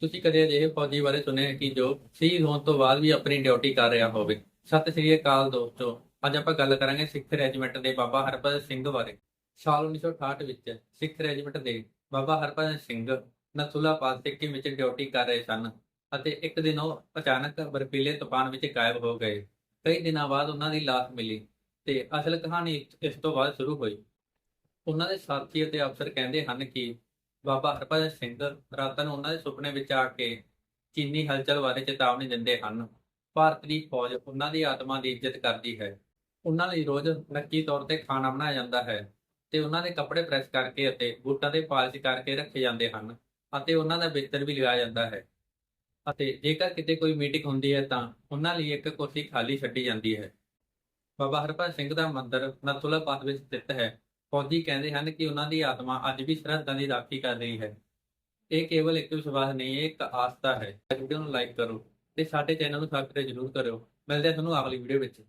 ਤੁਸੀਂ ਕਦੇ ਅਜਿਹੇ ਫੌਜੀ ਬਾਰੇ ਸੁਣਿਆ ਕਿ ਜੋ ਸ਼ਹੀਦ ਹੋਣ ਤੋਂ ਬਾਅਦ ਵੀ ਆਪਣੀ ਡਿਊਟੀ ਕਰ ਰਿਹਾ ਹੋਵੇ? ਸਤਿ ਸ੍ਰੀ ਅਕਾਲ ਦੋਸਤੋ, ਅੱਜ ਆਪਾਂ ਗੱਲ ਕਰਾਂਗੇ ਸਿੱਖ ਰੈਜੀਮੈਂਟ ਦੇ ਬਾਬਾ ਹਰਭਜਨ ਸਿੰਘ ਬਾਰੇ। ਸਾਲ 1968 ਵਿੱਚ ਸਿੱਖ ਰੈਜੀਮੈਂਟ ਦੇ ਬਾਬਾ ਹਰਭਜਨ ਸਿੰਘ ਨਥੂਲਾ ਪਾਸ ਸਿੱਕਿਮ ਵਿੱਚ ਡਿਊਟੀ ਕਰ ਰਹੇ ਸਨ ਅਤੇ ਇੱਕ ਦਿਨ ਉਹ ਅਚਾਨਕ ਬਰਫੀਲੇ ਤੂਫਾਨ ਵਿੱਚ ਗਾਇਬ ਹੋ ਗਏ। ਕਈ ਦਿਨਾਂ ਬਾਅਦ ਉਹਨਾਂ ਦੀ ਲਾਸ਼ ਮਿਲੀ ਤੇ ਅਸਲ ਕਹਾਣੀ ਇਸ ਤੋਂ ਬਾਅਦ ਸ਼ੁਰੂ ਹੋਈ। ਉਹਨਾਂ ਦੇ ਸਾਥੀ ਅਤੇ ਅਫਸਰ ਕਹਿੰਦੇ ਹਨ ਕਿ ਬਾਬਾ ਹਰਭਜਨ ਸਿੰਘ ਰਾਤਾਂ ਨੂੰ ਉਹਨਾਂ ਦੇ ਸੁਪਨੇ ਵਿੱਚ ਆ ਕੇ ਚੀਨੀ ਹਲਚਲ ਬਾਰੇ ਚੇਤਾਵਨੀ ਦਿੰਦੇ ਹਨ। ਭਾਰਤ ਦੀ ਫੌਜ ਉਹਨਾਂ ਦੀ ਆਤਮਾ ਦੀ ਇੱਜ਼ਤ ਕਰਦੀ ਹੈ। ਉਹਨਾਂ ਲਈ ਰੋਜ਼ ਨੱਕੀ ਤੌਰ ਤੇ ਖਾਣਾ ਬਣਾਇਆ ਜਾਂਦਾ ਹੈ ਤੇ ਉਹਨਾਂ ਦੇ ਕੱਪੜੇ ਪ੍ਰੈਸ ਕਰਕੇ ਅਤੇ ਬੂਟਾਂ ਤੇ ਪਾਲਿਸ਼ ਕਰਕੇ ਰੱਖੇ ਜਾਂਦੇ ਹਨ ਅਤੇ ਉਹਨਾਂ ਦਾ ਬਿਸਤਰ ਵੀ ਲਗਾਇਆ ਜਾਂਦਾ ਹੈ। ਅਤੇ ਜੇਕਰ ਕਿਤੇ ਕੋਈ ਮੀਟਿੰਗ ਹੁੰਦੀ ਹੈ ਤਾਂ ਉਹਨਾਂ ਲਈ ਇੱਕ ਕੁਰਸੀ ਖਾਲੀ ਛੱਡੀ ਜਾਂਦੀ ਹੈ। ਬਾਬਾ ਹਰਭਜਨ ਸਿੰਘ ਦਾ ਮੰਦਿਰ ਨਥੂਲਾ ਪਾਸ ਵਿੱਚ ਸਥਿਤ ਹੈ। ਫੌਜੀ ਕਹਿੰਦੇ ਹਨ ਕਿ ਉਹਨਾਂ ਦੀ ਆਤਮਾ ਅੱਜ ਵੀ ਸਰਹੱਦਾਂ ਦੀ ਰਾਖੀ ਕਰ ਰਹੀ ਹੈ। ਇਹ ਕੇਵਲ ਇੱਕ ਵਿਸ਼ਵਾਸ ਨਹੀਂ ਹੈ ਇੱਕ ਆਸਥਾ ਹੈ। ਵੀਡੀਓ ਨੂੰ ਲਾਈਕ ਕਰੋ ਤੇ ਸਾਡੇ ਚੈਨਲ ਨੂੰ ਸਬਸਕ੍ਰਾਈਬ ਜ਼ਰੂਰ ਕਰਿਓ। ਮਿਲਦੇ ਹਾਂ ਤੁਹਾਨੂੰ ਅਗਲੀ ਵੀਡੀਓ ਵਿੱਚ।